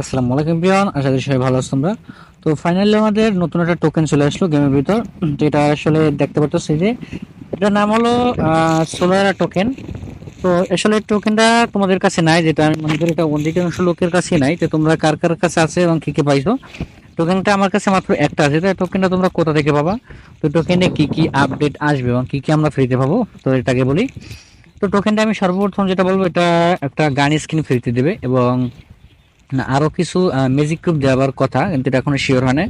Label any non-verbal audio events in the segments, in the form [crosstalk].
আসসালামু আলাইকুম প্রিয়ন, আশা করি সবাই ভালো আছো তোমরা। তো ফাইনালি আমাদের নতুন একটা টোকেন চলে আসলো গেমের ভিতর। এটা আসলে দেখতে পাচ্ছ যে, এটার নাম হলো সোলার টোকেন তো আসলে টোকেনটা তোমাদের কাছে নাই, যেটা আমি মনে করি এটা অধিকাংশ লোকের কাছে নাই। তো তোমরা কার কার কাছে আছে এবং কি কি পাইছো? টোকেনটা আমার কাছে মাত্র একটা আছে। তো টোকেনটা তোমরা কোথা থেকে পাবা? তো টোকেনে কি কি আপডেট আসবে এবং কি কি আমরা ফ্রিতে পাবো? তো এটাকে বলি। তো টোকেনটা আমি সর্বপ্রথম যেটা বলব, এটা একটা গান স্ক্রিন ফ্রিতে দেবে এবং আরও কিছু ম্যাজিক কিউব দেওয়ার কথা কিন্তু এটা এখনও শিওর হয় না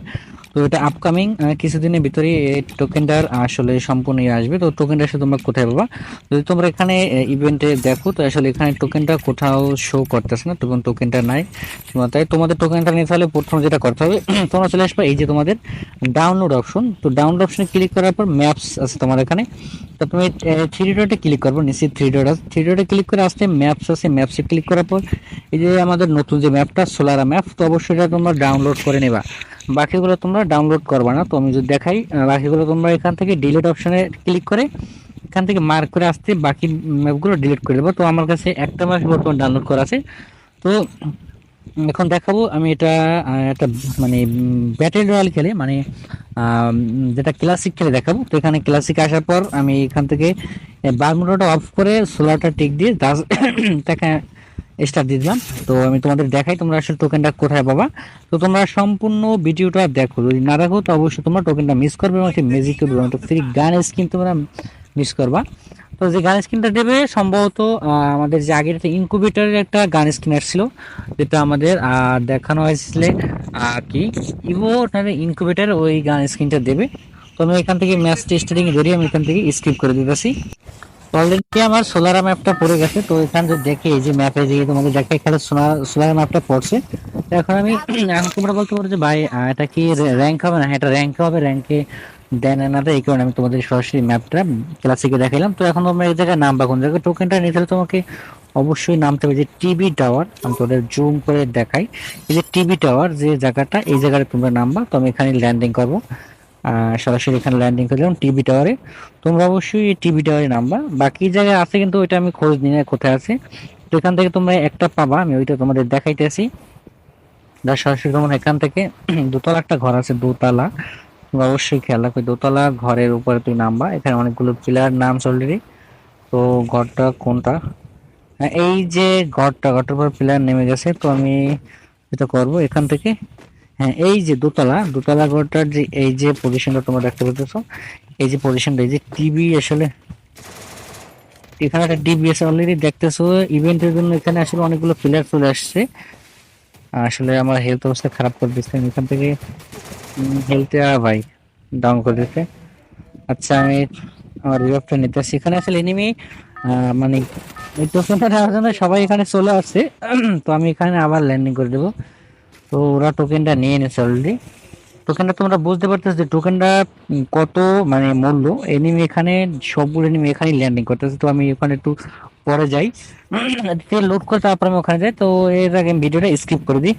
তো এটা আপকামিং কিছুদিনের ভিতরে এই টোকেনটার আসলে সম্পূর্ণ ইয়ে আসবে। তো টোকেনটা আসলে তোমরা কোথায় পাবা? যদি তোমরা এখানে ইভেন্টে দেখো, তো আসলে এখানে টোকেনটা কোথাও শো করতেছে না, তখন টোকেনটা নাই। তাই তোমাদের টোকেনটা নিতে হলে প্রথম যেটা করতে হবে, [clears throat] তোমরা চলে আসবে এই যে তোমাদের ডাউনলোড অপশন তো ডাউনলোড অপশনে ক্লিক করার পর ম্যাপস আছে তোমার এখানে। তো তুমি থ্রি ডটে ক্লিক করব, নিশ্চিত থ্রি ডট আছে। থ্রি ডটে ক্লিক করে আসতে ম্যাপস আছে ম্যাপসে ক্লিক করার পর, এই যে আমাদের নতুন যে ম্যাপটা সোলারা ম্যাপ তো অবশ্যই এটা তোমরা ডাউনলোড করে নেবা। বাকিগুলো তোমরা ডাউনলোড করবে না। তো আমি যদি দেখাই বাকিগুলো তোমরা এখান থেকে ডিলিট অপশনে ক্লিক করে এখান থেকে মার্ক করে আসতে বাকি ম্যাপগুলো ডিলিট করে দেবো। তো আমার কাছে একটা ম্যাপ বর্তমানে ডাউনলোড করা আছে। তো এখন দেখাবো আমি এটা একটা মানে ব্যাটেল রয়্যাল খেলে মানে যেটা ক্লাসিক খেলে দেখাবো। তো এখানে ক্লাসিক আসার পর আমি এখান থেকে বারমুডাটা অফ করে সোলারটা টিক দিয়ে দেখা [coughs] স্টার দিয়ে দিলাম। তো আমি তোমাদের দেখাই তোমরা আসলে টোকেনটা কোথায় পাবা। তো তোমরা সম্পূর্ণ ভিডিওটা দেখো। যদি না দেখো, তো অবশ্যই তোমরা টোকেনটা মিস করবে এবং একটা ম্যাজিক এবং ফ্রি গান স্কিন তোমরা মিস করবা। তো যে গান স্ক্রিনটা দেবে, সম্ভবত আমাদের যে আগের একটা ইনকুবেটারের একটা গান স্ক্রিন আসছিল, যেটা আমাদের দেখানো হয়েছিল কি? ইভো ইনকুবেটার ওই গান স্ক্রিনটা দেবে। তো আমি এখান থেকে ম্যাচ টেস্টিং ধরে, আমি এখান থেকে স্কিপ করে দিতেছি। অলরেডি আমার সোলার ম্যাপটা পড়ে গেছে, তো এখান থেকে দেখে এই যে ম্যাপে যে তোমাকে দেখে এখানে সোলার ম্যাপটা পড়ছে এখন আমি, [clears throat] এখন তোমরা বলতে পারো যে ভাই এটা কি র্যাঙ্ক হবে না? এটা র্যাঙ্ক হবে র্যাঙ্কে দেন না এই কারণে আমি তোমাদের সরাসরি ম্যাপটা ক্লাসিকে দেখাইলাম। তো এখন তোমরা এই জায়গায় নামবা, কোন জায়গায়? টোকেনটা নিতে হলে তোমাকে অবশ্যই নামতে হবে, যে টিভি টাওয়ার আমি তোদের জুম করে দেখাই। এই যে টিভি টাওয়ার যে জায়গাটা, এই জায়গাটা তোমরা নামবা, তো আমি এখানে ল্যান্ডিং করব। সরাসরি এখানে ল্যান্ডিং করলাম টিভি টাওয়ারে তোমরা অবশ্যই এই টিভি টাওয়ারে নামবা। বাকি জায়গায় আছে কিন্তু ওইটা আমি খোঁজ নিই না কোথায় আছে। তো এখান থেকে তোমরা একটা পাবা, আমি ওইটা তোমাদের দেখাইতেছি। যার সরাসরি তোমার এখান থেকে [clears throat] দোতলা একটা ঘর আছে, দোতলা। তোমরা অবশ্যই খেয়াল রাখবে, দোতলা ঘরের উপরে তুই নামবা। এখানে অনেকগুলো প্লেয়ার নাম অলরেডি তো ঘরটা কোনটা? হ্যাঁ এই যে ঘরটা, ঘরটার উপর প্লেয়ার নেমে গেছে, তো আমি এটা করব এখান থেকে। হ্যাঁ এই যে দোতলা দোতলা ঘরটার যে এই যে পজিশনটা তোমরা দেখতে পাচ্ছ এই যে পজিশনটা এই যে টিভি আসলে এখানে একটা টিভি আছে অলরেডি দেখতেছো ইভেন্টের জন্য এখানে আসলে অনেকগুলো প্লেয়ার চলে আসছে। আসলে আমার হেলথ অবস্থা খারাপ করে দিচ্ছে এখান থেকে হেলথে ভাই ডাউন করে দিতে আচ্ছা আমি আমার রিভাইভটা নিতে আসছি এখানে আসলে এনিমি মানে এই টোকেনটা নেওয়ার জন্য সবাই এখানে চলে আসছে। [clears throat] তো আমি এখানে আবার ল্যান্ডিং করে দেবো। তো ওরা টোকেনটা নিয়ে নিয়েছে অলরেডি টোকেনটা তোমরা বুঝতে পারতেছো যে টোকেনটা কত মানে মূল্য। এনিমি এখানে সবগুলো এনিমি এখানে ল্যান্ডিং করতেছে। তো আমি ওখানে একটু পরে যাই। লোড করে তারপর আমি ওখানে যাই। তো এর আগে ভিডিওটা স্কিপ করে দিই।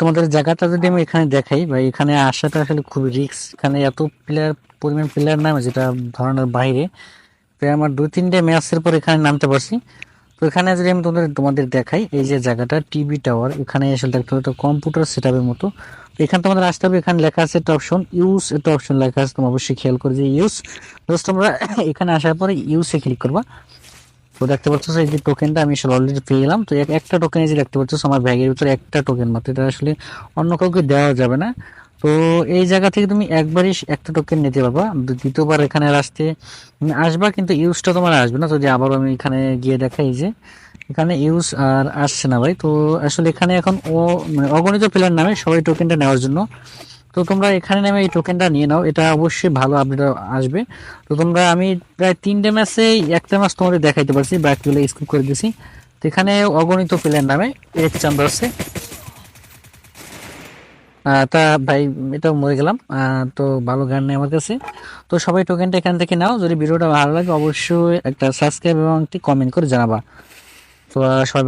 তোমাদের জায়গাটা যদি আমি এখানে দেখাই বা এখানে আসাটা আসলে খুব রিক্স এখানে এত প্লেয়ার পরিমাণ প্লেয়ার নামে যেটা ধরনের বাইরে। আমার দুই তিনটে ম্যাচের পর এখানে নামতে পারছি। তো এখানে যদি আমি তোমাদের তোমাদের দেখাই, এই যে জায়গাটা টিভি টাওয়ার এখানে আসলে দেখতে হবে কম্পিউটার সেট মতো। এখানে তোমাদের আসতে হবে, এখানে লেখা আছে একটা অপশন ইউজ একটা অপশন লেখা আছে, তোমরা অবশ্যই খেয়াল করে যে ইউজ জাস্ট তোমরা [coughs] এখানে আসার পরে ইউজে ক্লিক করবা। তো দেখতে পাচ্ছ এই যে টোকেনটা আমি আসলে অলরেডি পেয়ে গেলাম তো একটা টোকেন এই যে দেখতে পাচ্ছ, আমার ব্যাগের ভিতরে একটা টোকেন মাত্র, এটা আসলে অন্য কাউকে দেওয়া যাবে না। তো এই জায়গা থেকে তুমি একবারই একটা টোকেন নিতে পারবা। দ্বিতীয়বার এখানে আসতে আসবা, কিন্তু ইউজটা তোমার আসবে না। যদি আবারও আমি এখানে গিয়ে দেখাই যে এখানে ইউজ আর আসছে না ভাই। তো আসলে এখানে এখন ও মানে অগণিত প্লেয়ার নামে সবাই টোকেনটা নেওয়ার জন্য। তো তোমরা এখানে নেমে এই টোকেনটা নিয়ে নাও। এটা অবশ্যই ভালো আপডেট আসবে। তো তোমরা আমি প্রায় তিনটে ম্যাচে একটা ম্যাচ তোমাদের দেখাইতে পারছি। বাকিগুলো স্কিপ করে দিয়েছি তো এখানে অগণিত প্লেয়ার নামে এক চান্দ আছে তা ভাই, এটাও মরে গেলাম। তো ভালো গান নেই আমার কাছে। তো সবাই টোকেনটা এখান থেকে নাও। যদি ভিডিওটা ভালো লাগে, অবশ্যই একটা সাবস্ক্রাইব এবং একটি কমেন্ট করে জানাবা। তো সবাই